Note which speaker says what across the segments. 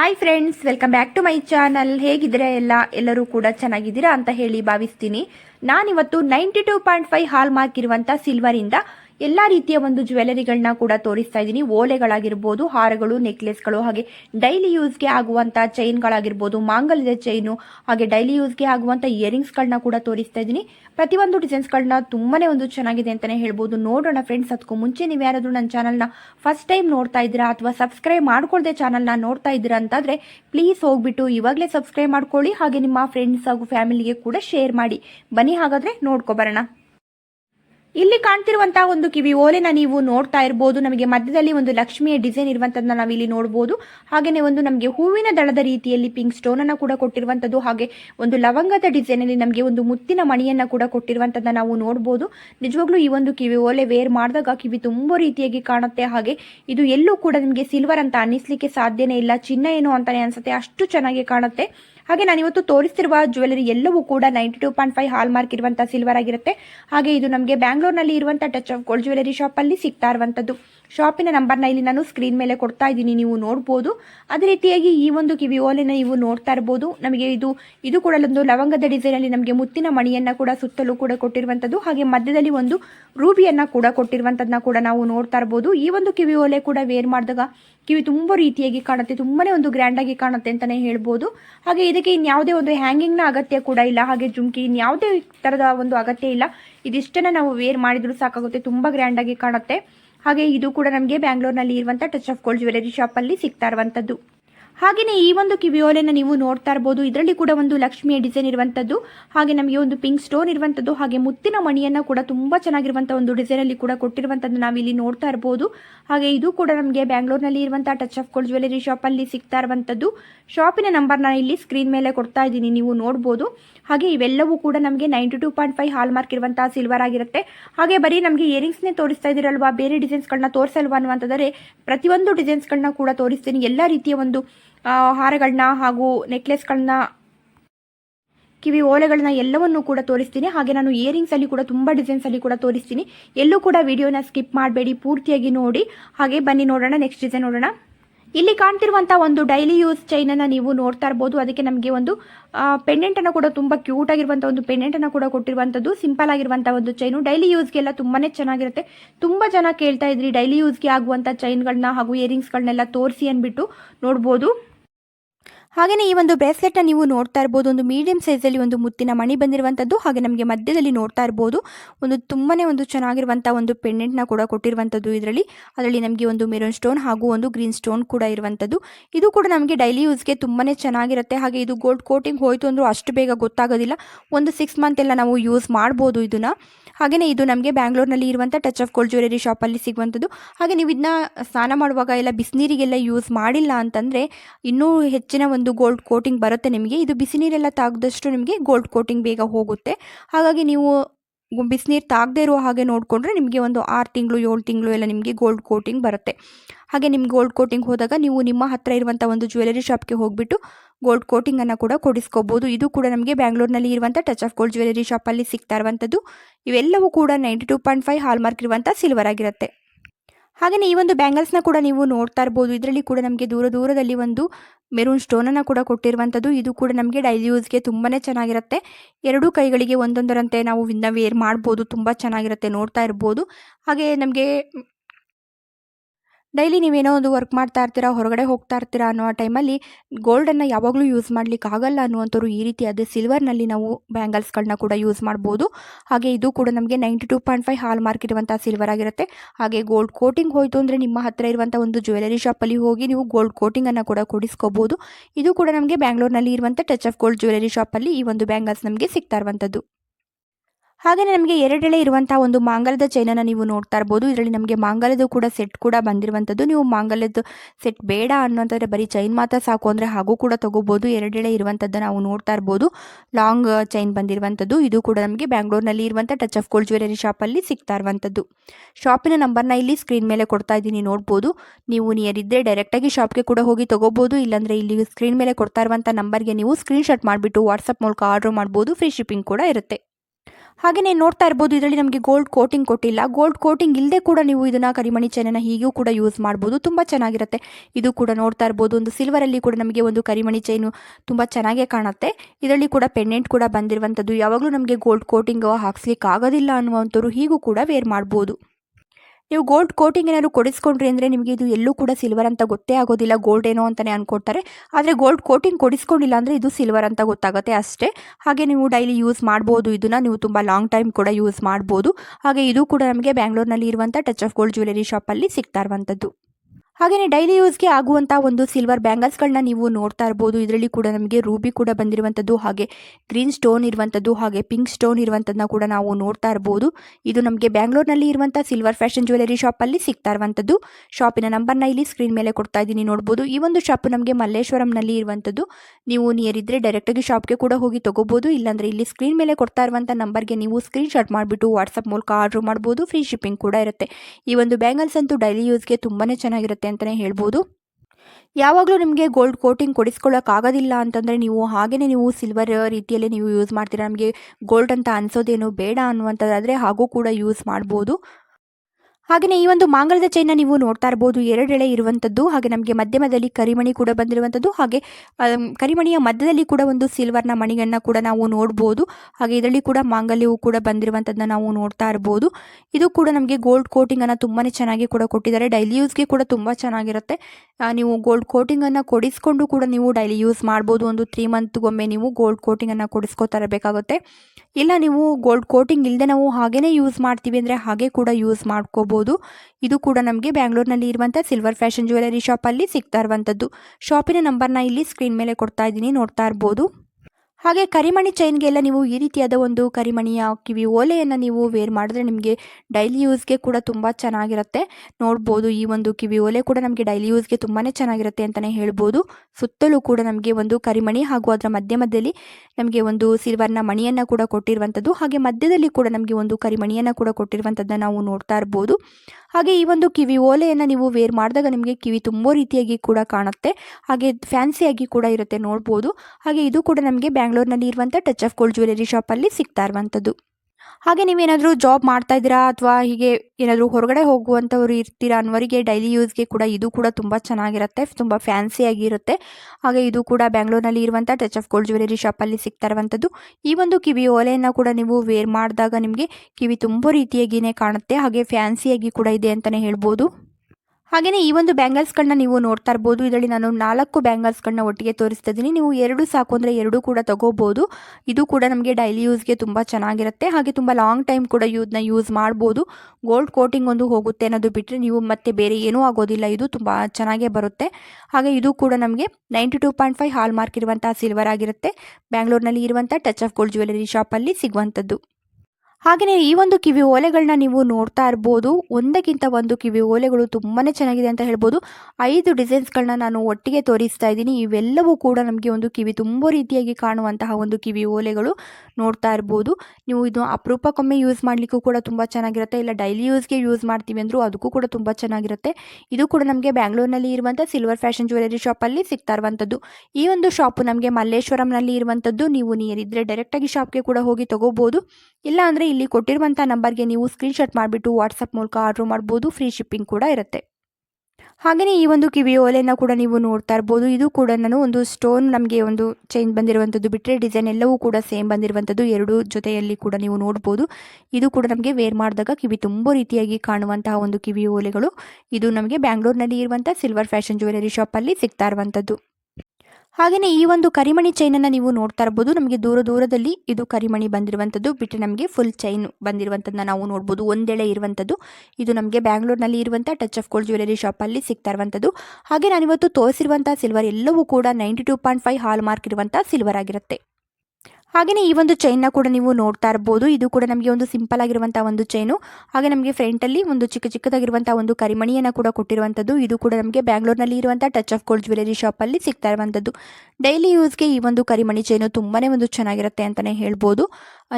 Speaker 1: Hi friends welcome back to my channel ಹೇಗಿದ್ರೆ ಎಲ್ಲ? ಎಲ್ಲರೂ ಕೂಡ ಚೆನ್ನಾಗಿದ್ದೀರಾ ಅಂತ ಹೇಳಿ ಭಾವಿಸ್ತೀನಿ. ನಾನಿವತ್ತು ninety two point five hallmark ಇರುವಂಥ ಸಿಲ್ವರಿಂದ ಎಲ್ಲ ರೀತಿಯ ಒಂದು ಜ್ಯುವೆಲರಿಗಳನ್ನ ಕೂಡ ತೋರಿಸ್ತಾ ಇದ್ದೀನಿ. ಓಲೆಗಳಾಗಿರ್ಬೋದು, ಹಾರಗಳು ನೆಕ್ಲೆಸ್ಗಳು ಹಾಗೆ ಡೈಲಿ ಯೂಸ್ಗೆ ಆಗುವಂಥ ಚೈನ್ಗಳಾಗಿರ್ಬೋದು ಮಾಂಗಲ್ಯದ ಚೈನು ಹಾಗೆ ಡೈಲಿ ಯೂಸ್ಗೆ ಆಗುವಂಥ ಇಯರಿಂಗ್ಸ್ಗಳನ್ನ ಕೂಡ ತೋರಿಸ್ತಾ ಇದ್ದೀನಿ. ಪ್ರತಿಯೊಂದು ಡಿಸೈನ್ಸ್ಗಳನ್ನ ತುಂಬಾನೇ ಒಂದು ಚೆನ್ನಾಗಿದೆ ಅಂತಲೇ ಹೇಳ್ಬೋದು. ನೋಡೋಣ ಫ್ರೆಂಡ್ಸ್ ಅದಕ್ಕೂ ಮುಂಚೆ ನೀವು ಯಾರಾದರೂ ನನ್ನ ಚಾನಲ್ನ ಫಸ್ಟ್ ಟೈಮ್ ನೋಡ್ತಾ ಇದ್ದೀರಾ ಅಥವಾ ಸಬ್ಸ್ಕ್ರೈಬ್ ಮಾಡ್ಕೊಳ್ದೆ ಚಾನಲ್ನ ನೋಡ್ತಾ ಇದ್ದೀರಾ ಅಂತಂದರೆ ಪ್ಲೀಸ್ ಹೋಗ್ಬಿಟ್ಟು ಇವಾಗಲೇ ಸಬ್ಸ್ಕ್ರೈಬ್ ಮಾಡ್ಕೊಳ್ಳಿ, ಹಾಗೆ ನಿಮ್ಮ ಫ್ರೆಂಡ್ಸ್ ಹಾಗೂ ಫ್ಯಾಮಿಲಿಗೆ ಕೂಡ ಶೇರ್ ಮಾಡಿ. ಬನ್ನಿ ಹಾಗಾದರೆ ನೋಡ್ಕೊಬರೋಣ ಇಲ್ಲಿ ಕಾಣ್ತಿರುವಂತಹ ಒಂದು ಕಿವಿ ಓಲೆನ ನೀವು ನೋಡ್ತಾ ಇರಬಹುದು ನಮಗೆ ಮಧ್ಯದಲ್ಲಿ ಒಂದು ಲಕ್ಷ್ಮಿಯ ಡಿಸೈನ್ ಇರುವಂತದನ್ನ ನಾವು ಇಲ್ಲಿ ನೋಡಬಹುದು ಹಾಗೇನೆ ಒಂದು ನಮಗೆ ಹೂವಿನ ದಳದ ರೀತಿಯಲ್ಲಿ ಪಿಂಕ್ ಸ್ಟೋನ್ ಅನ್ನ ಕೂಡ ಕೊಟ್ಟಿರುವಂತದ್ದು. ಹಾಗೆ ಒಂದು ಲವಂಗದ ಡಿಸೈನ್ ಅಲ್ಲಿ ನಮಗೆ ಒಂದು ಮುತ್ತಿನ ಮಣಿಯನ್ನ ಕೂಡ ಕೊಟ್ಟಿರುವಂತದನ್ನ ನಾವು ನೋಡಬಹುದು ನಿಜವಾಗ್ಲೂ ಈ ಒಂದು ಕಿವಿ ಓಲೆ ವೇರ್ ಮಾಡಿದಾಗ ಕಿವಿ ತುಂಬಾ ರೀತಿಯಾಗಿ ಕಾಣುತ್ತೆ. ಹಾಗೆ ಇದು ಎಲ್ಲೂ ಕೂಡ ನಿಮಗೆ ಸಿಲ್ವರ್ ಅಂತ ಅನ್ನಿಸ್ಲಿಕ್ಕೆ ಸಾಧ್ಯನೇ ಇಲ್ಲ. ಚಿನ್ನ ಏನು ಅಂತಾನೆ ಅನ್ಸುತ್ತೆ. ಅಷ್ಟು ಚೆನ್ನಾಗಿ ಕಾಣುತ್ತೆ. ಹಾಗೆ ನಾನು ಇವತ್ತು ತೋರಿಸ್ತಿರುವ ಜ್ಯುವೆಲರಿ ಎಲ್ಲವೂ ಕೂಡ ninety two point five hallmark ಇರುವಂತಹ ಸಿಲ್ವರ್ ಆಗಿರುತ್ತೆ. ಹಾಗೆ ಇದು ನಮಗೆ ಬ್ಯಾಂಗ್ಳೂರ್ನಲ್ಲಿ ಇರುವಂತಹ ಟಚ್ ಆಫ್ ಗೋಲ್ಡ್ ಜ್ಯುವೆಲರಿ ಶಾಪಲ್ಲಿ ಸಿಗ್ತಾ ಇರುವಂಥದ್ದು ಶಾಪಿನ ನಂಬರ್ನ ಇಲ್ಲಿ ನಾನು ಸ್ಕ್ರೀನ್ ಮೇಲೆ ಕೊಡ್ತಾ ಇದ್ದೀನಿ, ನೀವು ನೋಡ್ಬೋದು. ಅದೇ ರೀತಿಯಾಗಿ ಈ ಒಂದು ಕಿವಿ ಓಲೆನ ನೀವು ನೋಡ್ತಾ ಇರ್ಬೋದು. ನಮಗೆ ಇದು ಇದು ಕೂಡ ಒಂದು ಲವಂಗದ ಡಿಸೈನಲ್ಲಿ ನಮಗೆ ಮುತ್ತಿನ ಮಣಿಯನ್ನ ಕೂಡ ಸುತ್ತಲೂ ಕೂಡ ಕೊಟ್ಟಿರುವಂಥದ್ದು ಹಾಗೆ ಮಧ್ಯದಲ್ಲಿ ಒಂದು ರೂಬಿಯನ್ನ ಕೂಡ ಕೊಟ್ಟಿರುವಂಥದ್ದನ್ನ ಕೂಡ ನಾವು ನೋಡ್ತಾ ಇರ್ಬೋದು. ಈ ಒಂದು ಕಿವಿ ಓಲೆ ಕೂಡ ವೇರ್ ಮಾಡಿದಾಗ ಕಿವಿ ತುಂಬ ರೀತಿಯಾಗಿ ಕಾಣುತ್ತೆ, ತುಂಬಾನೇ ಒಂದು ಗ್ರ್ಯಾಂಡಾಗಿ ಕಾಣುತ್ತೆ ಅಂತಾನೆ ಹೇಳ್ಬೋದು. ಹಾಗೆ ಇದಕ್ಕೆ ಇನ್ಯಾವುದೇ ಒಂದು ಹ್ಯಾಂಗಿಂಗ್ನ ಅಗತ್ಯ ಕೂಡ ಇಲ್ಲ, ಹಾಗೆ ಜುಮ್ಕಿ ಇನ್ಯಾವುದೇ ಥರದ ಒಂದು ಅಗತ್ಯ ಇಲ್ಲ. ಇದಿಷ್ಟನ್ನ ನಾವು ವೇರ್ ಮಾಡಿದ್ರು ಸಾಕಾಗುತ್ತೆ, ತುಂಬಾ ಗ್ರ್ಯಾಂಡಾಗಿ ಕಾಣುತ್ತೆ. ಹಾಗೆ ಇದು ಕೂಡ ನಮಗೆ ಬ್ಯಾಂಗ್ಳೂರ್ನಲ್ಲಿ ಇರುವಂಥ ಟಚ್ ಆಫ್ ಗೋಲ್ಡ್ ಜ್ಯುವೆಲರಿ ಶಾಪಲ್ಲಿ ಸಿಗ್ತಾ ಇರುವಂಥದ್ದು ಹಾಗೆಯೇ ಈ ಒಂದು ಕಿವಿಯೋಲೆನ ನೀವು ನೋಡ್ತಾ ಇರ್ಬೋದು. ಇದರಲ್ಲಿ ಕೂಡ ಒಂದು ಲಕ್ಷ್ಮಿಯ ಡಿಸೈನ್ ಇರುವಂಥದ್ದು ಹಾಗೆ ನಮಗೆ ಒಂದು ಪಿಂಕ್ ಸ್ಟೋನ್ ಇರುವಂಥದ್ದು ಹಾಗೆ ಮುತ್ತಿನ ಮಣಿಯನ್ನು ಕೂಡ ತುಂಬ ಚೆನ್ನಾಗಿರುವಂಥ ಒಂದು ಡಿಸೈನಲ್ಲಿ ಕೂಡ ಕೊಟ್ಟಿರುವಂಥದ್ದು ನಾವಿಲ್ಲಿ ನೋಡ್ತಾ ಇರ್ಬೋದು. ಹಾಗೆ ಇದು ಕೂಡ ನಮಗೆ ಬ್ಯಾಂಗ್ಳೂರ್ನಲ್ಲಿ ಇರುವಂಥ ಟಚ್ ಆಫ್ ಗೋಲ್ಡ್ ಜ್ಯುವೆಲರಿ ಶಾಪಲ್ಲಿ ಸಿಗ್ತಾ ಇರುವಂಥದ್ದು ಶಾಪಿನ ನಂಬರ್ನ ಇಲ್ಲಿ ಸ್ಕ್ರೀನ್ ಮೇಲೆ ಕೊಡ್ತಾ ಇದ್ದೀನಿ, ನೀವು ನೋಡ್ಬೋದು. ಹಾಗೆ ಇವೆಲ್ಲವೂ ಕೂಡ ನಮಗೆ ninety two point five hallmark ಇರುವಂತಹ ಸಿಲ್ವರ್ ಆಗಿರುತ್ತೆ. ಹಾಗೆ ಬರೀ ನಮಗೆ ಇಯರಿಂಗ್ಸ್ನೇ ತೋರಿಸ್ತಾ ಇದ್ದೀರಲ್ವಾ, ಬೇರೆ ಡಿಸೈನ್ಸ್ಗಳನ್ನ ತೋರಿಸಲ್ವಾ ಅನ್ನುವಂಥದ್ದರೆ ಪ್ರತಿಯೊಂದು ಡಿಸೈನ್ಸ್ಗಳನ್ನ ಕೂಡ ತೋರಿಸ್ತೀನಿ. ಎಲ್ಲ ರೀತಿಯ ಒಂದು ಹಾರಗಳನ್ನ ಹಾಗೂ ನೆಕ್ಲೆಸ್ಗಳನ್ನ, ಕಿವಿ ಓಲೆಗಳನ್ನ ಎಲ್ಲವನ್ನೂ ಕೂಡ ತೋರಿಸ್ತೀನಿ. ಹಾಗೆ ನಾನು ಇಯರಿಂಗ್ಸ್ ಅಲ್ಲಿ ಕೂಡ ತುಂಬ ಡಿಸೈನ್ಸ್ ಅಲ್ಲಿ ಕೂಡ ತೋರಿಸ್ತೀನಿ. ಎಲ್ಲೂ ಕೂಡ ವಿಡಿಯೋನ ಸ್ಕಿಪ್ ಮಾಡಬೇಡಿ, ಪೂರ್ತಿಯಾಗಿ ನೋಡಿ. ಹಾಗೆ ಬನ್ನಿ ನೋಡೋಣ, ನೆಕ್ಸ್ಟ್ ಡಿಸೈನ್ ನೋಡೋಣ. ಇಲ್ಲಿ ಕಾಣ್ತಿರುವಂತಹ ಒಂದು ಡೈಲಿ ಯೂಸ್ ಚೈನನ್ನು ನೀವು ನೋಡ್ತಾ ಇರ್ಬೋದು. ಅದಕ್ಕೆ ನಮಗೆ ಒಂದು ಪೆಂಡೆಂಟನ್ನು ಕೂಡ ತುಂಬಾ ಕ್ಯೂಟ್ ಆಗಿರುವಂತಹ ಒಂದು ಪೆಂಡೆಂಟನ್ನು ಕೂಡ ಕೊಟ್ಟಿರುವಂತದ್ದು. ಸಿಂಪಲ್ ಆಗಿರುವಂತಹ ಒಂದು ಚೈನು ಡೈಲಿ ಯೂಸ್ಗೆಲ್ಲ ತುಂಬಾನೇ ಚೆನ್ನಾಗಿರುತ್ತೆ. ತುಂಬಾ ಜನ ಕೇಳ್ತಾ ಇದ್ರಿ ಡೈಲಿ ಯೂಸ್ಗೆ ಆಗುವಂಥ ಚೈನ್ಗಳನ್ನ ಹಾಗೂ ಇಯರಿಂಗ್ಸ್ಗಳನ್ನೆಲ್ಲ ತೋರಿಸಿ ಅಂದ್ಬಿಟ್ಟು ನೋಡ್ಬೋದು. ಹಾಗೆಯೇ ಈ ಒಂದು ಬ್ರೇಸ್ಲೆಟ್ನ ನೀವು ನೋಡ್ತಾ ಇರ್ಬೋದು, ಒಂದು ಮೀಡಿಯಂ ಸೈಜಲ್ಲಿ ಒಂದು ಮುತ್ತಿನ ಮಣಿ ಬಂದಿರುವಂಥದ್ದು ಹಾಗೆ ನಮಗೆ ಮಧ್ಯದಲ್ಲಿ ನೋಡ್ತಾ ಇರ್ಬೋದು. ಒಂದು ತುಂಬಾ ಒಂದು ಚೆನ್ನಾಗಿರುವಂಥ ಒಂದು ಪೆಂಡೆಂಟ್ನ ಕೂಡ ಕೊಟ್ಟಿರುವಂಥದ್ದು ಇದರಲ್ಲಿ. ಅದರಲ್ಲಿ ನಮಗೆ ಒಂದು ಮೆರೂನ್ ಸ್ಟೋನ್ ಹಾಗೂ ಒಂದು ಗ್ರೀನ್ ಸ್ಟೋನ್ ಕೂಡ ಇರುವಂಥದ್ದು ಇದು ಕೂಡ ನಮಗೆ ಡೈಲಿ ಯೂಸ್ಗೆ ತುಂಬಾ ಚೆನ್ನಾಗಿರುತ್ತೆ. ಹಾಗೆ ಇದು ಗೋಲ್ಡ್ ಕೋಟಿಂಗ್ ಹೋಯಿತು ಅಂದರೂ ಅಷ್ಟು ಬೇಗ ಗೊತ್ತಾಗೋದಿಲ್ಲ. ಒಂದು ಸಿಕ್ಸ್ ಮಂತ್ ಎಲ್ಲ ನಾವು ಯೂಸ್ ಮಾಡ್ಬೋದು ಇದನ್ನು. ಹಾಗೆಯೇ ಇದು ನಮಗೆ ಬ್ಯಾಂಗ್ಳೂರ್ನಲ್ಲಿ ಇರುವಂಥ ಟಚ್ ಆಫ್ ಗೋಲ್ಡ್ ಜ್ಯುವೆಲರಿ ಶಾಪಲ್ಲಿ ಸಿಗುವಂಥದ್ದು ಹಾಗೆ ನೀವು ಇದನ್ನ ಸ್ನಾನ ಮಾಡುವಾಗ ಎಲ್ಲ ಬಿಸಿನೀರಿಗೆಲ್ಲ ಯೂಸ್ ಮಾಡಿಲ್ಲ ಅಂತಂದರೆ ಇನ್ನೂ ಹೆಚ್ಚಿನ ಗೋಲ್ಡ್ ಕೋಟಿಂಗ್ ಬರುತ್ತೆ ನಿಮಗೆ. ಇದು ಬಿಸಿ ನೀರೆಲ್ಲ ತಾಗದಷ್ಟು ನಿಮಗೆ ಗೋಲ್ಡ್ ಕೋಟಿಂಗ್ ಬೇಗ ಹೋಗುತ್ತೆ. ಹಾಗಾಗಿ ನೀವು ಬಿಸಿನೀರು ತಾಗದೇ ಇರೋ ಹಾಗೆ ನೋಡಿಕೊಂಡ್ರೆ ನಿಮಗೆ ಒಂದು ಆರು ತಿಂಗಳು, ಏಳು ತಿಂಗಳು ಎಲ್ಲ ನಿಮಗೆ ಗೋಲ್ಡ್ ಕೋಟಿಂಗ್ ಬರುತ್ತೆ. ಹಾಗೆ ನಿಮ್ಗೆ ಗೋಲ್ಡ್ ಕೋಟಿಂಗ್ ಹೋದಾಗ ನೀವು ನಿಮ್ಮ ಹತ್ತಿರ ಇರುವಂಥ ಒಂದು ಜ್ಯುವೆಲರಿ ಶಾಪ್ಗೆ ಹೋಗಿಬಿಟ್ಟು ಗೋಲ್ಡ್ ಕೋಟಿಂಗನ್ನು ಕೂಡ ಕೊಡಿಸ್ಕೋಬೋದು. ಇದು ಕೂಡ ನಮಗೆ ಬ್ಯಾಂಗ್ಳೂರಿನಲ್ಲಿ ಇರುವಂಥ ಟಚ್ ಆಫ್ ಗೋಲ್ಡ್ ಜ್ಯುವೆಲರಿ ಶಾಪಲ್ಲಿ ಸಿಗ್ತಾ ಇರುವಂಥದ್ದು ಇವೆಲ್ಲವೂ ಕೂಡ ninety two point five hallmark ಇರುವಂಥ ಸಿಲ್ವರ್ ಆಗಿರುತ್ತೆ. ಹಾಗೆಯೇ ಈ ಒಂದು ಬ್ಯಾಂಗಲ್ಸ್ನ ಕೂಡ ನೀವು ನೋಡ್ತಾ ಇರ್ಬೋದು. ಇದರಲ್ಲಿ ಕೂಡ ನಮಗೆ ದೂರ ದೂರದಲ್ಲಿ ಒಂದು ಮೆರೂನ್ ಸ್ಟೋನನ್ನು ಕೂಡ ಕೊಟ್ಟಿರುವಂಥದ್ದು ಇದು ಕೂಡ ನಮಗೆ ಡೈಲಿ ಯೂಸ್ಗೆ ತುಂಬಾ ಚೆನ್ನಾಗಿರುತ್ತೆ. ಎರಡೂ ಕೈಗಳಿಗೆ ಒಂದೊಂದರಂತೆ ನಾವು ವಿನ್ನ ವೇರ್ ಮಾಡ್ಬೋದು. ತುಂಬ ಚೆನ್ನಾಗಿರುತ್ತೆ ನೋಡ್ತಾ ಇರ್ಬೋದು. ಹಾಗೆ ನಮಗೆ ಡೈಲಿ ನೀವೇನೋ ಒಂದು ವರ್ಕ್ ಮಾಡ್ತಾ ಇರ್ತೀರಾ, ಹೊರಗಡೆ ಹೋಗ್ತಾ ಇರ್ತೀರಾ ಅನ್ನೋ ಟೈಮಲ್ಲಿ ಗೋಲ್ಡನ್ನು ಯಾವಾಗಲೂ ಯೂಸ್ ಮಾಡ್ಲಿಕ್ಕೆ ಆಗಲ್ಲ ಅನ್ನುವಂಥವ್ರು ಈ ರೀತಿ ಅದೇ ಸಿಲ್ವರ್ನಲ್ಲಿ ನಾವು ಬ್ಯಾಂಗಲ್ಸ್ಗಳನ್ನ ಕೂಡ ಯೂಸ್ ಮಾಡ್ಬೋದು. ಹಾಗೆ ಇದು ಕೂಡ ನಮಗೆ ninety two point five hallmark ಇರುವಂಥ ಸಿಲ್ವರ್ ಆಗಿರುತ್ತೆ. ಹಾಗೆ ಗೋಲ್ಡ್ ಕೋಟಿಂಗ್ ಹೋಯಿತು ಅಂದರೆ ನಿಮ್ಮ ಹತ್ತಿರ ಇರುವಂಥ ಒಂದು ಜ್ಯುವೆಲರಿ ಶಾಪಲ್ಲಿ ಹೋಗಿ ನೀವು ಗೋಲ್ಡ್ ಕೋಟಿಂಗನ್ನು ಕೂಡ ಕೊಡಿಸ್ಕೋಬೋದು. ಇದು ಕೂಡ ನಮಗೆ ಬ್ಯಾಂಗ್ಳೂರ್ನಲ್ಲಿ ಇರುವಂಥ ಟಚ್ ಆಫ್ ಗೋಲ್ಡ್ ಜ್ಯುವೆಲರಿ ಶಾಪಲ್ಲಿ ಈ ಒಂದು ಬ್ಯಾಂಗಲ್ಸ್ ನಮಗೆ ಸಿಗ್ತಾ ಇರುವಂಥದ್ದು. ಹಾಗೆಯೇ ನಮಗೆ ಎರಡೆಳೆ ಇರುವಂತಹ ಒಂದು ಮಾಂಗಲ್ಯದ ಚೈನನ್ನು ನೀವು ನೋಡ್ತಾ ಇರ್ಬೋದು. ಇದರಲ್ಲಿ ನಮಗೆ ಮಾಂಗಲ್ಯದ ಕೂಡ ಸೆಟ್ ಕೂಡ ಬಂದಿರುವಂಥದ್ದು. ನೀವು ಮಾಂಗಲ್ಯದ ಸೆಟ್ ಬೇಡ ಅನ್ನೋಂಥದ್ರೆ ಬರೀ ಚೈನ್ ಮಾತ್ರ ಸಾಕು ಅಂದರೆ ಹಾಗೂ ಕೂಡ ತಗೋಬೋದು. ಎರಡೆಳೆ ಇರುವಂಥದ್ದು ನಾವು ನೋಡ್ತಾ ಇರ್ಬೋದು. ಲಾಂಗ್ ಚೈನ್ ಬಂದಿರುವಂಥದ್ದು. ಇದು ಕೂಡ ನಮಗೆ ಬ್ಯಾಂಗ್ಳೂರ್ನಲ್ಲಿ ಇರುವಂಥ ಟಚ್ ಆಫ್ ಗೋಲ್ಡ್ ಜ್ಯುವೆಲರಿ ಶಾಪಲ್ಲಿ ಸಿಗ್ತಾ ಇರುವಂಥದ್ದು. ಶಾಪಿನ ನಂಬರ್ನ ಇಲ್ಲಿ ಸ್ಕ್ರೀನ್ ಮೇಲೆ ಕೊಡ್ತಾ ಇದ್ದೀನಿ, ನೋಡ್ಬೋದು. ನೀವು ನಿಯರ್ ಇದ್ದರೆ ಡೈರೆಕ್ಟಾಗಿ ಶಾಪ್ಗೆ ಕೂಡ ಹೋಗಿ ತಗೋಬೋದು. ಇಲ್ಲಾಂದರೆ ಇಲ್ಲಿ ಸ್ಕ್ರೀನ್ ಮೇಲೆ ಕೊಡ್ತಾ ಇರುವಂಥ ನಂಬರ್ಗೆ ನೀವು ಸ್ಕ್ರೀನ್ಶಾಟ್ ಮಾಡಿಬಿಟ್ಟು ವಾಟ್ಸಪ್ ಮೂಲಕ ಆರ್ಡರ್ ಮಾಡ್ಬೋದು. ಫ್ರೀ ಶಿಪ್ಪಿಂಗ್ ಕೂಡ ಇರುತ್ತೆ. ಹಾಗೆಯೇ ನೋಡ್ತಾ ಇರ್ಬೋದು, ಇದರಲ್ಲಿ ನಮಗೆ ಗೋಲ್ಡ್ ಕೋಟಿಂಗ್ ಕೊಟ್ಟಿಲ್ಲ. ಗೋಲ್ಡ್ ಕೋಟಿಂಗ್ ಇಲ್ಲದೆ ಕೂಡ ನೀವು ಇದನ್ನು ಕರಿಮಣಿ ಚೈನನ್ನು ಹೀಗೂ ಕೂಡ ಯೂಸ್ ಮಾಡ್ಬೋದು. ತುಂಬ ಚೆನ್ನಾಗಿರುತ್ತೆ. ಇದು ಕೂಡ ನೋಡ್ತಾ ಇರ್ಬೋದು. ಒಂದು ಸಿಲ್ವರಲ್ಲಿ ಕೂಡ ನಮಗೆ ಒಂದು ಕರಿಮಣಿ ಚೈನು ತುಂಬ ಚೆನ್ನಾಗೇ ಕಾಣುತ್ತೆ. ಇದರಲ್ಲಿ ಕೂಡ ಪೆಂಡೆಂಟ್ ಕೂಡ ಬಂದಿರುವಂಥದ್ದು ಯಾವಾಗಲೂ ನಮಗೆ ಗೋಲ್ಡ್ ಕೋಟಿಂಗ್ ಹಾಕ್ಸ್ಲಿಕ್ಕೆ ಆಗೋದಿಲ್ಲ ಅನ್ನುವಂಥವ್ರು ಹೀಗೂ ಕೂಡ ವೇರ್ ಮಾಡ್ಬೋದು. ನೀವು ಗೋಲ್ಡ್ ಕೋಟಿಂಗ್ ಏನಾದ್ರು ಕೊಡಿಸ್ಕೊಂಡ್ರಿ ಅಂದರೆ ನಿಮಗೆ ಇದು ಎಲ್ಲೂ ಕೂಡ ಸಿಲ್ವರ್ ಅಂತ ಗೊತ್ತೇ ಆಗೋದಿಲ್ಲ. ಗೋಲ್ಡ್ ಏನೋ ಅಂತಲೇ ಅನ್ಕೊಡ್ತಾರೆ ಆದರೆ ಗೋಲ್ಡ್ ಕೋಟಿಂಗ್ ಕೊಡಿಸ್ಕೊಂಡಿಲ್ಲ ಅಂದರೆ ಇದು ಸಿಲ್ವರ್ ಅಂತ ಗೊತ್ತಾಗುತ್ತೆ ಅಷ್ಟೇ. ಹಾಗೆ ನೀವು ಡೈಲಿ ಯೂಸ್ ಮಾಡ್ಬೋದು. ಇದನ್ನು ನೀವು ತುಂಬ ಲಾಂಗ್ ಟೈಮ್ ಕೂಡ ಯೂಸ್ ಮಾಡ್ಬೋದು. ಹಾಗೆ ಇದು ಕೂಡ ನಮಗೆ ಬ್ಯಾಂಗ್ಳೂರಿನಲ್ಲಿ ಇರುವಂಥ ಟಚ್ ಆಫ್ ಗೋಲ್ಡ್ ಜ್ಯುವೆಲರಿ ಶಾಪಲ್ಲಿ ಸಿಗ್ತಾ ಇರುವಂಥದ್ದು ಹಾಗೆಯೇ ಡೈಲಿ ಯೂಸ್ಗೆ ಆಗುವಂಥ ಒಂದು ಸಿಲ್ವರ್ ಬ್ಯಾಂಗಲ್ಸ್ಗಳನ್ನ ನೀವು ನೋಡ್ತಾ ಇರ್ಬೋದು. ಇದರಲ್ಲಿ ಕೂಡ ನಮಗೆ ರೂಬಿ ಕೂಡ ಬಂದಿರುವಂಥದ್ದು ಹಾಗೆ ಗ್ರೀನ್ ಸ್ಟೋನ್ ಇರುವಂಥದ್ದು ಹಾಗೆ ಪಿಂಕ್ ಸ್ಟೋನ್ ಇರುವಂಥದ್ದನ್ನ ಕೂಡ ನಾವು ನೋಡ್ತಾ ಇರ್ಬೋದು. ಇದು ನಮಗೆ ಬ್ಯಾಂಗ್ಳೂರ್ನಲ್ಲಿ ಇರುವಂಥ ಸಿಲ್ವರ್ ಫ್ಯಾಷನ್ ಜ್ಯುವೆಲರಿ ಶಾಪಲ್ಲಿ ಸಿಗ್ತಾ ಇರುವಂಥದ್ದು ಶಾಪಿನ ನಂಬರ್ನ ಇಲ್ಲಿ ಸ್ಕ್ರೀನ್ ಮೇಲೆ ಕೊಡ್ತಾ ಇದ್ದೀನಿ ನೋಡ್ಬೋದು. ಈ ಒಂದು ಶಾಪ್ ನಮಗೆ ಮಲ್ಲೇಶ್ವರಂನಲ್ಲಿ ಇರುವಂಥದ್ದು ನೀವು ನಿಯರ್ ಇದ್ದರೆ ಡೈರೆಕ್ಟಾಗಿ ಶಾಪ್ಗೆ ಕೂಡ ಹೋಗಿ ತೊಗೋಬೋದು. ಇಲ್ಲಾಂದರೆ ಇಲ್ಲಿ ಸ್ಕ್ರೀನ್ ಮೇಲೆ ಕೊಡ್ತಾ ಇರುವಂಥ ನಂಬರ್ಗೆ ನೀವು ಸ್ಕ್ರೀನ್ ಶಾಟ್ ಮಾಡಿಬಿಟ್ಟು ವಾಟ್ಸಪ್ ಮೂಲಕ ಆರ್ಡ್ರ್ ಮಾಡ್ಬೋದು. ಫ್ರೀ ಶಿಪ್ಪಿಂಗ್ ಕೂಡ ಇರುತ್ತೆ. ಈ ಒಂದು ಬ್ಯಾಂಗಲ್ಸ್ ಅಂತೂ ಡೈಲಿ ಯೂಸ್ಗೆ ತುಂಬಾ ಚೆನ್ನಾಗಿರುತ್ತೆ. ಅಂತಲೇ ಹೇಳ್ಬೋದು. ಯಾವಾಗಲೂ ನಿಮಗೆ ಗೋಲ್ಡ್ ಕೋಟಿಂಗ್ ಕೊಡಿಸ್ಕೊಳ್ಳೋಕ್ಕಾಗೋದಿಲ್ಲ ಅಂತಂದರೆ ನೀವು ಹಾಗೆಯೇ ನೀವು ಸಿಲ್ವರ್ ರೀತಿಯಲ್ಲೇ ನೀವು ಯೂಸ್ ಮಾಡ್ತೀರಾ? ನಮಗೆ ಗೋಲ್ಡ್ ಅಂತ ಅನಿಸೋದೇನು ಬೇಡ ಅನ್ನುವಂಥದ್ದಾದರೆ ಹಾಗೂ ಕೂಡ ಯೂಸ್ ಮಾಡ್ಬೋದು. ಹಾಗೆಯೇ ಈ ಒಂದು ಮಾಂಗಲ್ಯದ ಚೈನ್ನ ನೀವು ನೋಡ್ತಾ ಇರಬಹುದು ಎರಡೆಳೆ ಇರುವಂಥದ್ದು ಹಾಗೆ ನಮಗೆ ಮಧ್ಯಮದಲ್ಲಿ ಕರಿಮಣಿ ಕೂಡ ಬಂದಿರುವಂಥದ್ದು ಹಾಗೆ ಕರಿಮಣಿಯ ಮಧ್ಯದಲ್ಲಿ ಕೂಡ ಒಂದು ಸಿಲ್ವರ್ನ ಮಣಿಗಳನ್ನ ಕೂಡ ನಾವು ನೋಡ್ಬೋದು. ಹಾಗೆ ಇದರಲ್ಲಿ ಕೂಡ ಮಾಂಗಲ್ಯವು ಕೂಡ ಬಂದಿರುವಂತದ್ದನ್ನ ನಾವು ನೋಡ್ತಾ ಇರ್ಬೋದು. ಇದು ಕೂಡ ನಮಗೆ ಗೋಲ್ಡ್ ಕೋಟಿಂಗನ್ನು ತುಂಬಾ ಚೆನ್ನಾಗಿ ಕೂಡ ಕೊಟ್ಟಿದ್ದಾರೆ. ಡೈಲಿ ಯೂಸ್ಗೆ ಕೂಡ ತುಂಬ ಚೆನ್ನಾಗಿರುತ್ತೆ. ನೀವು ಗೋಲ್ಡ್ ಕೋಟಿಂಗನ್ನು ಕೊಡಿಸ್ಕೊಂಡು ಕೂಡ ನೀವು ಡೈಲಿ ಯೂಸ್ ಮಾಡ್ಬೋದು. ಒಂದು ತ್ರೀ ಮಂತ್ಗೊಮ್ಮೆ ನೀವು ಗೋಲ್ಡ್ ಕೋಟಿಂಗನ್ನು ಕೊಡಿಸ್ಕೋತಾ ಇರಬೇಕಾಗುತ್ತೆ. ಇಲ್ಲ ನೀವು ಗೋಲ್ಡ್ ಕೋಟಿಂಗ್ ಇಲ್ಲದೆ ನಾವು ಹಾಗೇ ಯೂಸ್ ಮಾಡ್ತೀವಿ ಅಂದರೆ ಹಾಗೆ ಕೂಡ ಯೂಸ್ ಮಾಡ್ಕೋಬೋದು. ಇದು ಕೂಡ ನಮಗೆ ಬ್ಯಾಂಗ್ಳೂರ್ನಲ್ಲಿ ಇರುವಂಥ ಸಿಲ್ವರ್ ಫ್ಯಾಷನ್ ಜ್ಯುವೆಲರಿ ಶಾಪಲ್ಲಿ ಸಿಗ್ತಾ ಇರುವಂಥದ್ದು ಶಾಪಿನ ನಂಬರ್ನ ಇಲ್ಲಿ ಸ್ಕ್ರೀನ್ ಮೇಲೆ ಕೊಡ್ತಾ ಇದ್ದೀನಿ, ನೋಡ್ತಾ ಇರ್ಬೋದು. ಹಾಗೆ ಕರಿಮಣಿ ಚೈನ್ಗೆಲ್ಲ ನೀವು ಈ ರೀತಿಯಾದ ಒಂದು ಕರಿಮಣಿಯ ಕಿವಿ ಓಲೆಯನ್ನು ನೀವು ವೇರ್ ಮಾಡಿದ್ರೆ ನಿಮಗೆ ಡೈಲಿ ಯೂಸ್ಗೆ ಕೂಡ ತುಂಬ ಚೆನ್ನಾಗಿರುತ್ತೆ. ನೋಡ್ಬೋದು ಈ ಒಂದು ಕಿವಿ ಓಲೆ ಕೂಡ ನಮಗೆ ಡೈಲಿ ಯೂಸ್ಗೆ ತುಂಬಾ ಚೆನ್ನಾಗಿರುತ್ತೆ ಅಂತಲೇ ಹೇಳ್ಬೋದು. ಸುತ್ತಲೂ ಕೂಡ ನಮಗೆ ಒಂದು ಕರಿಮಣಿ ಹಾಗೂ ಅದರ ಮಧ್ಯ ಮಧ್ಯದಲ್ಲಿ ನಮಗೆ ಒಂದು ಸಿಲ್ವರ್ನ ಮಣಿಯನ್ನು ಕೂಡ ಕೊಟ್ಟಿರುವಂಥದ್ದು ಹಾಗೆ ಮಧ್ಯದಲ್ಲಿ ಕೂಡ ನಮಗೆ ಒಂದು ಕರಿಮಣಿಯನ್ನು ಕೂಡ ಕೊಟ್ಟಿರುವಂಥದ್ದನ್ನ ನಾವು ನೋಡ್ತಾ ಇರ್ಬೋದು. ಹಾಗೆ ಈ ಒಂದು ಕಿವಿ ಓಲೆಯನ್ನು ನೀವು ವೇರ್ ಮಾಡಿದಾಗ ನಿಮಗೆ ಕಿವಿ ತುಂಬೋ ರೀತಿಯಾಗಿ ಕೂಡ ಕಾಣುತ್ತೆ. ಹಾಗೆ ಫ್ಯಾನ್ಸಿಯಾಗಿ ಕೂಡ ಇರುತ್ತೆ ನೋಡ್ಬೋದು. ಹಾಗೆ ಇದು ಕೂಡ ನಮಗೆ ಬ್ಯಾಂಗ್ಳೂರ್ನಲ್ಲಿ ಇರುವಂಥ ಟಚ್ ಆಫ್ ಗೋಲ್ಡ್ ಜ್ಯುವೆಲರಿ ಶಾಪಲ್ಲಿ ಸಿಗ್ತಾ ಇರುವಂಥದ್ದು. ಹಾಗೆ ನೀವೇನಾದರೂ ಜಾಬ್ ಮಾಡ್ತಾ ಇದ್ದೀರಾ ಅಥವಾ ಹೀಗೆ ಏನಾದರೂ ಹೊರಗಡೆ ಹೋಗುವಂಥವ್ರು ಇರ್ತೀರಾ ಅನ್ನೋರಿಗೆ ಡೈಲಿ ಯೂಸ್ಗೆ ಕೂಡ ಇದು ಕೂಡ ತುಂಬ ಚೆನ್ನಾಗಿರುತ್ತೆ, ತುಂಬ ಫ್ಯಾನ್ಸಿಯಾಗಿರುತ್ತೆ ಹಾಗೆ ಇದು ಕೂಡ ಬ್ಯಾಂಗ್ಳೂರ್ನಲ್ಲಿ ಇರುವಂಥ ಟಚ್ ಆಫ್ ಗೋಲ್ಡ್ ಜ್ಯುವೆಲರಿ ಶಾಪಲ್ಲಿ ಸಿಗ್ತಾ ಇರುವಂಥದ್ದು. ಈ ಒಂದು ಕಿವಿ ಓಲೆಯನ್ನು ಕೂಡ ನೀವು ವೇರ್ ಮಾಡಿದಾಗ ನಿಮಗೆ ಕಿವಿ ತುಂಬ ರೀತಿಯಾಗಿಯೇ ಕಾಣುತ್ತೆ, ಹಾಗೆ ಫ್ಯಾನ್ಸಿಯಾಗಿ ಕೂಡ ಇದೆ ಅಂತಲೇ ಹೇಳ್ಬೋದು. ಹಾಗೆಯೇ ಈ ಒಂದು ಬ್ಯಾಂಗಲ್ಸ್ಗಳನ್ನ ನೀವು ನೋಡ್ತಾ ಇರ್ಬೋದು. ಇದರಲ್ಲಿ ನಾನು ನಾಲ್ಕು ಬ್ಯಾಂಗಲ್ಸ್ಗಳನ್ನ ಒಟ್ಟಿಗೆ ತೋರಿಸ್ತಾ ಇದ್ದೀನಿ ನೀವು ಎರಡು ಸಾಕು ಅಂದರೆ ಎರಡೂ ಕೂಡ ತಗೋಬೋದು. ಇದು ಕೂಡ ನಮಗೆ ಡೈಲಿ ಯೂಸ್ಗೆ ತುಂಬ ಚೆನ್ನಾಗಿರುತ್ತೆ. ಹಾಗೆ ತುಂಬ ಲಾಂಗ್ ಟೈಮ್ ಕೂಡ ಯೂಸ್ನ ಯೂಸ್ ಮಾಡ್ಬೋದು. ಗೋಲ್ಡ್ ಕೋಟಿಂಗ್ ಒಂದು ಹೋಗುತ್ತೆ ಅನ್ನೋದು ಬಿಟ್ಟರೆ ನೀವು ಮತ್ತೆ ಬೇರೆ ಏನೂ ಆಗೋದಿಲ್ಲ. ಇದು ತುಂಬ ಚೆನ್ನಾಗೇ ಬರುತ್ತೆ. ಹಾಗೆ ಇದು ಕೂಡ ನಮಗೆ ninety two point five hallmark ಇರುವಂತಹ ಸಿಲ್ವರ್ ಆಗಿರುತ್ತೆ. ಬ್ಯಾಂಗ್ಳೂರ್ನಲ್ಲಿ ಇರುವಂಥ ಟಚ್ ಆಫ್ ಗೋಲ್ಡ್ ಜ್ಯುವೆಲರಿ ಶಾಪಲ್ಲಿ ಸಿಗುವಂಥದ್ದು. ಹಾಗೆಯೇ ಈ ಒಂದು ಕಿವಿ ಓಲೆಗಳನ್ನ ನೀವು ನೋಡ್ತಾ ಇರ್ಬೋದು. ಒಂದಕ್ಕಿಂತ ಒಂದು ಕಿವಿ ಓಲೆಗಳು ತುಂಬಾ ಚೆನ್ನಾಗಿದೆ ಅಂತ ಹೇಳ್ಬೋದು. ಐದು ಡಿಸೈನ್ಸ್ಗಳನ್ನ ನಾನು ಒಟ್ಟಿಗೆ ತೋರಿಸ್ತಾ ಇದ್ದೀನಿ. ಇವೆಲ್ಲವೂ ಕೂಡ ನಮಗೆ ಒಂದು ಕಿವಿ ತುಂಬ ರೀತಿಯಾಗಿ ಕಾಣುವಂತಹ ಒಂದು ಕಿವಿ ಓಲೆಗಳು ನೋಡ್ತಾ ಇರ್ಬೋದು. ನೀವು ಇದು ಅಪರೂಪಕ್ಕೊಮ್ಮೆ ಯೂಸ್ ಮಾಡಲಿಕ್ಕೂ ಕೂಡ ತುಂಬ ಚೆನ್ನಾಗಿರುತ್ತೆ. ಇಲ್ಲ ಡೈಲಿ ಯೂಸ್ಗೆ ಯೂಸ್ ಮಾಡ್ತೀವಿ ಅಂದರೂ ಅದಕ್ಕೂ ಕೂಡ ತುಂಬ ಚೆನ್ನಾಗಿರುತ್ತೆ. ಇದು ಕೂಡ ನಮಗೆ ಬ್ಯಾಂಗ್ಳೂರಿನಲ್ಲಿ ಇರುವಂಥ ಸಿಲ್ವರ್ ಫ್ಯಾಷನ್ ಜ್ಯುವೆಲರಿ ಶಾಪಲ್ಲಿ ಸಿಗ್ತಾ ಇರುವಂಥದ್ದು. ಈ ಒಂದು ಶಾಪು ನಮಗೆ ಮಲ್ಲೇಶ್ವರಂನಲ್ಲಿ ಇರುವಂಥದ್ದು. ನೀವು ನೀರಿದ್ದರೆ ಡೈರೆಕ್ಟಾಗಿ ಶಾಪ್ಗೆ ಕೂಡ ಹೋಗಿ ತೊಗೋಬೋದು. ಇಲ್ಲ ಅಂದರೆ ಇಲ್ಲಿ ಕೊಟ್ಟಿರುವಂಥ ನಂಬರ್ಗೆ ನೀವು ಸ್ಕ್ರೀನ್ಶಾಟ್ ಮಾಡಿಬಿಟ್ಟು ವಾಟ್ಸಪ್ ಮೂಲಕ ಆರ್ಡ್ರ್ ಮಾಡ್ಬೋದು, ಫ್ರೀ ಶಿಪ್ಪಿಂಗ್ ಕೂಡ ಇರುತ್ತೆ. ಹಾಗೆಯೇ ಈ ಒಂದು ಕಿವಿ ಓಲೆನ ಕೂಡ ನೀವು ನೋಡ್ತಾ ಇರ್ಬೋದು. ಇದು ಕೂಡ ನಾನು ಒಂದು ಸ್ಟೋನ್ ನಮಗೆ ಒಂದು ಚೇಂಜ್ ಬಂದಿರುವಂಥದ್ದು ಬಿಟ್ಟರೆ ಡಿಸೈನ್ ಎಲ್ಲವೂ ಕೂಡ ಸೇಮ್ ಬಂದಿರುವಂಥದ್ದು ಎರಡು ಜೊತೆಯಲ್ಲಿ ಕೂಡ ನೀವು ನೋಡ್ಬೋದು. ಇದು ಕೂಡ ನಮಗೆ ವೇರ್ ಮಾಡಿದಾಗ ಕಿವಿ ತುಂಬ ರೀತಿಯಾಗಿ ಕಾಣುವಂತಹ ಒಂದು ಕಿವಿ ಓಲೆಗಳು. ಇದು ನಮಗೆ ಬ್ಯಾಂಗ್ಳೂರ್ನಲ್ಲಿ ಇರುವಂಥ ಸಿಲ್ವರ್ ಫ್ಯಾಷನ್ ಜ್ಯುವೆಲರಿ ಶಾಪಲ್ಲಿ ಸಿಗ್ತಾ ಇರುವಂಥದ್ದು. ಹಾಗೆಯೇ ಈ ಒಂದು ಕರಿಮಣಿ ಚೈನನ್ನು ನೀವು ನೋಡ್ತಾ ಇರಬಹುದು ನಮಗೆ ದೂರ ದೂರದಲ್ಲಿ ಇದು ಕರಿಮಣಿ ಬಂದಿರುವಂತದ್ದು. ಬಿಟ್ಟರೆ ನಮಗೆ ಫುಲ್ ಚೈನ್ ಬಂದಿರುವಂಥದ್ದನ್ನ ನಾವು ನೋಡಬಹುದು ಒಂದೆಳೆ ಇರುವಂಥದ್ದು ಇದು ನಮಗೆ ಬ್ಯಾಂಗ್ಳೂರ್ನಲ್ಲಿ ಇರುವಂಥ ಟಚ್ ಆಫ್ ಗೋಲ್ಡ್ ಜ್ಯುವೆಲರಿ ಅಲ್ಲಿ ಸಿಗ್ತಾ ಇರುವಂಥದ್ದು ಹಾಗೆ ನಾನಿವತ್ತು ತೋರಿಸಿರುವಂತಹ ಸಿಲ್ವರ್ ಎಲ್ಲವೂ ಕೂಡ ninety two point five hallmark ಇರುವಂತಹ ಸಿಲ್ವರ್ ಆಗಿರುತ್ತೆ. ಹಾಗೆಯೇ ಈ ಒಂದು ಚೈನ್ನ ಕೂಡ ನೀವು ನೋಡ್ತಾ ಇರ್ಬೋದು. ಇದು ಕೂಡ ನಮಗೆ ಒಂದು ಸಿಂಪಲ್ ಆಗಿರುವಂಥ ಒಂದು ಚೈನು ಹಾಗೆ ನಮಗೆ ಫ್ರಂಟಲ್ಲಿ ಒಂದು ಚಿಕ್ಕ ಚಿಕ್ಕದಾಗಿರುವಂಥ ಒಂದು ಕರಿಮಣಿಯನ್ನು ಕೂಡ ಕೊಟ್ಟಿರುವಂಥದ್ದು. ಇದು ಕೂಡ ನಮಗೆ ಬ್ಯಾಂಗ್ಳೂರ್ನಲ್ಲಿ ಇರುವಂಥ ಟಚ್ ಆಫ್ ಗೋಲ್ಡ್ ಜ್ಯುವೆಲರಿ ಶಾಪಲ್ಲಿ ಸಿಗ್ತಾ ಇರುವಂಥದ್ದು. ಡೈಲಿ ಯೂಸ್ಗೆ ಈ ಒಂದು ಕರಿಮಣಿ ಚೈನು ತುಂಬಾ ಒಂದು ಚೆನ್ನಾಗಿರುತ್ತೆ ಅಂತಲೇ ಹೇಳ್ಬೋದು.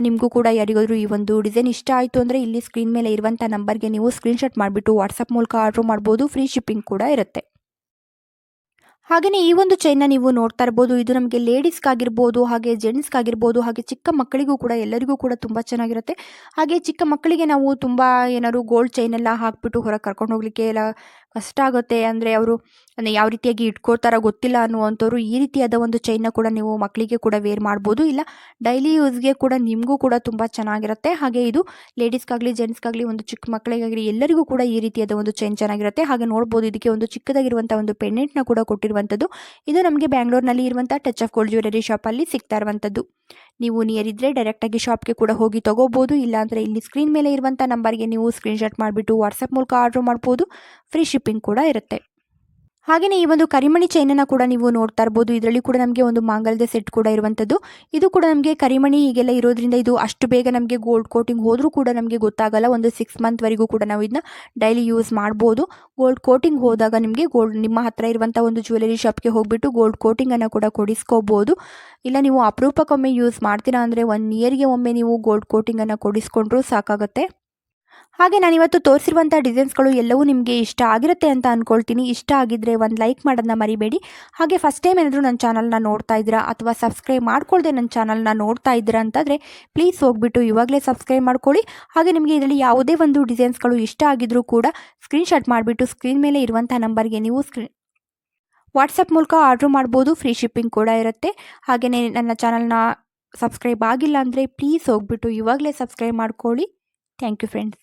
Speaker 1: ನಿಮಗೂ ಕೂಡ ಯಾರಿಗಾದರೂ ಈ ಒಂದು ಡಿಸೈನ್ ಇಷ್ಟ ಆಯಿತು ಅಂದರೆ ಇಲ್ಲಿ ಸ್ಕ್ರೀನ್ ಮೇಲೆ ಇರುವಂಥ ನಂಬರ್ಗೆ ನೀವು ಸ್ಕ್ರೀನ್ಶಾಟ್ ಮಾಡಿಬಿಟ್ಟು ವಾಟ್ಸಪ್ ಮೂಲಕ ಆರ್ಡ್ರ್ ಮಾಡ್ಬೋದು. ಫ್ರೀ ಶಿಪ್ಪಿಂಗ್ ಕೂಡ ಇರುತ್ತೆ. ಹಾಗೆಯೇ ಈ ಒಂದು ಚೈನ್ನ ನೀವು ನೋಡ್ತಾ ಇರ್ಬೋದು. ಇದು ನಮಗೆ ಲೇಡೀಸ್ಗಾಗಿರ್ಬೋದು ಹಾಗೆ ಜೆಂಟ್ಸ್ಗಾಗಿರ್ಬೋದು ಹಾಗೆ ಚಿಕ್ಕ ಮಕ್ಕಳಿಗೂ ಕೂಡ ಎಲ್ಲರಿಗೂ ಕೂಡ ತುಂಬ ಚೆನ್ನಾಗಿರುತ್ತೆ. ಹಾಗೆ ಚಿಕ್ಕ ಮಕ್ಕಳಿಗೆ ನಾವು ತುಂಬ ಏನಾದ್ರು ಗೋಲ್ಡ್ ಚೈನ್ ಎಲ್ಲ ಹಾಕ್ಬಿಟ್ಟು ಹೊರಗೆ ಕರ್ಕೊಂಡು ಹೋಗ್ಲಿಕ್ಕೆ ಎಲ್ಲ ಕಷ್ಟ ಆಗುತ್ತೆ ಅಂದರೆ ಅವರು ಯಾವ ರೀತಿಯಾಗಿ ಇಟ್ಕೊಳ್ತಾರೋ ಗೊತ್ತಿಲ್ಲ ಅನ್ನುವಂಥವ್ರು ಈ ರೀತಿಯಾದ ಒಂದು ಚೈನ್ನ ಕೂಡ ನೀವು ಮಕ್ಕಳಿಗೆ ಕೂಡ ವೇರ್ ಮಾಡ್ಬೋದು. ಇಲ್ಲ ಡೈಲಿ ಯೂಸ್ಗೆ ಕೂಡ ನಿಮಗೂ ಕೂಡ ತುಂಬ ಚೆನ್ನಾಗಿರುತ್ತೆ. ಹಾಗೆ ಇದು ಲೇಡೀಸ್ಗಾಗಲಿ ಜೆಂಟ್ಸ್ಗಾಗಲಿ ಒಂದು ಚಿಕ್ಕ ಮಕ್ಕಳಿಗಾಗಲಿ ಎಲ್ಲರಿಗೂ ಕೂಡ ಈ ರೀತಿಯಾದ ಒಂದು ಚೈನ್ ಚೆನ್ನಾಗಿರುತ್ತೆ. ಹಾಗೆ ನೋಡ್ಬೋದು ಇದಕ್ಕೆ ಒಂದು ಚಿಕ್ಕದಾಗಿರುವಂಥ ಒಂದು ಪೆಂಡೆಂಟ್ನ ಕೂಡ ಕೊಟ್ಟಿರುವಂಥದ್ದು. ಇದು ನಮಗೆ ಬ್ಯಾಂಗ್ಳೂರ್ನಲ್ಲಿ ಇರುವಂಥ ಟಚ್ ಆಫ್ ಗೋಲ್ಡ್ ಜ್ಯುವೆಲರಿ ಶಾಪಲ್ಲಿ ಸಿಗ್ತಾ ಇರುವಂಥದ್ದು. ನೀವು ನಿಯರ್ ಇದ್ದರೆ ಡೈರೆಕ್ಟಾಗಿ ಶಾಪ್ಗೆ ಕೂಡ ಹೋಗಿ ತೊಗೋಬೋದು. ಇಲ್ಲಾಂದರೆ ಇಲ್ಲಿ ಸ್ಕ್ರೀನ್ ಮೇಲೆ ಇರುವಂಥ ನಂಬರ್ಗೆ ನೀವು ಸ್ಕ್ರೀನ್ಶಾಟ್ ಮಾಡಿಬಿಟ್ಟು ವಾಟ್ಸಪ್ ಮೂಲಕ ಆರ್ಡ್ರ್ ಮಾಡ್ಬೋದು. ಫ್ರೀ ಶಿಪ್ಪಿಂಗ್ ಕೂಡ ಇರುತ್ತೆ. ಹಾಗೆಯೇ ಈ ಒಂದು ಕರಿಮಣಿ ಚೈನನ್ನು ಕೂಡ ನೀವು ನೋಡ್ತಾ ಇರ್ಬೋದು. ಇದರಲ್ಲಿ ಕೂಡ ನಮಗೆ ಒಂದು ಮಾಂಗಲ್ಯ ಸೆಟ್ ಕೂಡ ಇರುವಂಥದ್ದು ಇದು ಕೂಡ ನಮಗೆ ಕರಿಮಣಿ ಹೀಗೆಲ್ಲ ಇರೋದ್ರಿಂದ ಇದು ಅಷ್ಟು ಬೇಗ ನಮಗೆ ಗೋಲ್ಡ್ ಕೋಟಿಂಗ್ ಹೋದರೂ ಕೂಡ ನಮಗೆ ಗೊತ್ತಾಗಲ್ಲ. ಒಂದು ಸಿಕ್ಸ್ ಮಂತ್ವರೆಗೂ ಕೂಡ ನಾವು ಇದನ್ನ ಡೈಲಿ ಯೂಸ್ ಮಾಡ್ಬೋದು. ಗೋಲ್ಡ್ ಕೋಟಿಂಗ್ ಹೋದಾಗ ನಿಮಗೆ ಗೋಲ್ಡ್ ನಿಮ್ಮ ಹತ್ರ ಇರುವಂಥ ಒಂದು ಜ್ಯುವೆಲರಿ ಶಾಪ್ಗೆ ಹೋಗಿಬಿಟ್ಟು ಗೋಲ್ಡ್ ಕೋಟಿಂಗನ್ನು ಕೂಡ ಕೊಡಿಸ್ಕೋಬೋದು. ಇಲ್ಲ ನೀವು ಅಪರೂಪಕ್ಕೊಮ್ಮೆ ಯೂಸ್ ಮಾಡ್ತೀರಾ ಅಂದರೆ ಒನ್ ಇಯರ್ಗೆ ಒಮ್ಮೆ ನೀವು ಗೋಲ್ಡ್ ಕೋಟಿಂಗನ್ನು ಕೊಡಿಸ್ಕೊಂಡ್ರೂ ಸಾಕಾಗುತ್ತೆ. ಹಾಗೆ ನಾನಿವತ್ತು ತೋರಿಸಿರುವಂಥ ಡಿಸೈನ್ಸ್ಗಳು ಎಲ್ಲವೂ ನಿಮಗೆ ಇಷ್ಟ ಆಗಿರುತ್ತೆ ಅಂತ ಅಂದ್ಕೊಳ್ತೀನಿ ಇಷ್ಟ ಆಗಿದ್ದರೆ ಒಂದು ಲೈಕ್ ಮಾಡೋದನ್ನ ಮರಿಬೇಡಿ. ಹಾಗೆ ಫಸ್ಟ್ ಟೈಮ್ ಏನಾದರೂ ನನ್ನ ಚಾನಲ್ನ ನೋಡ್ತಾ ಇದ್ದೀರಾ ಅಥವಾ ಸಬ್ಸ್ಕ್ರೈಬ್ ಮಾಡ್ಕೊಳ್ದೆ ನನ್ನ ಚಾನಲ್ನ ನೋಡ್ತಾ ಇದ್ದೀರಾ ಅಂತಂದರೆ ಪ್ಲೀಸ್ ಹೋಗ್ಬಿಟ್ಟು ಇವಾಗಲೇ ಸಬ್ಸ್ಕ್ರೈಬ್ ಮಾಡ್ಕೊಳ್ಳಿ. ಹಾಗೆ ನಿಮಗೆ ಇದರಲ್ಲಿ ಯಾವುದೇ ಒಂದು ಡಿಸೈನ್ಸ್ಗಳು ಇಷ್ಟ ಆಗಿದ್ರೂ ಕೂಡ ಸ್ಕ್ರೀನ್ಶಾಟ್ ಮಾಡಿಬಿಟ್ಟು ಸ್ಕ್ರೀನ್ ಮೇಲೆ ಇರುವಂಥ ನಂಬರ್ಗೆ ನೀವು ಸ್ಕ್ರೀನ್ ವಾಟ್ಸಪ್ ಮೂಲಕ ಆರ್ಡ್ರ್ ಮಾಡ್ಬೋದು. ಫ್ರೀ ಶಿಪ್ಪಿಂಗ್ ಕೂಡ ಇರುತ್ತೆ. ಹಾಗೆಯೇ ನನ್ನ ಚಾನಲ್ನ ಸಬ್ಸ್ಕ್ರೈಬ್ ಆಗಿಲ್ಲ ಅಂದರೆ ಪ್ಲೀಸ್ ಹೋಗ್ಬಿಟ್ಟು ಇವಾಗಲೇ ಸಬ್ಸ್ಕ್ರೈಬ್ ಮಾಡ್ಕೊಳ್ಳಿ. Thank you, friends.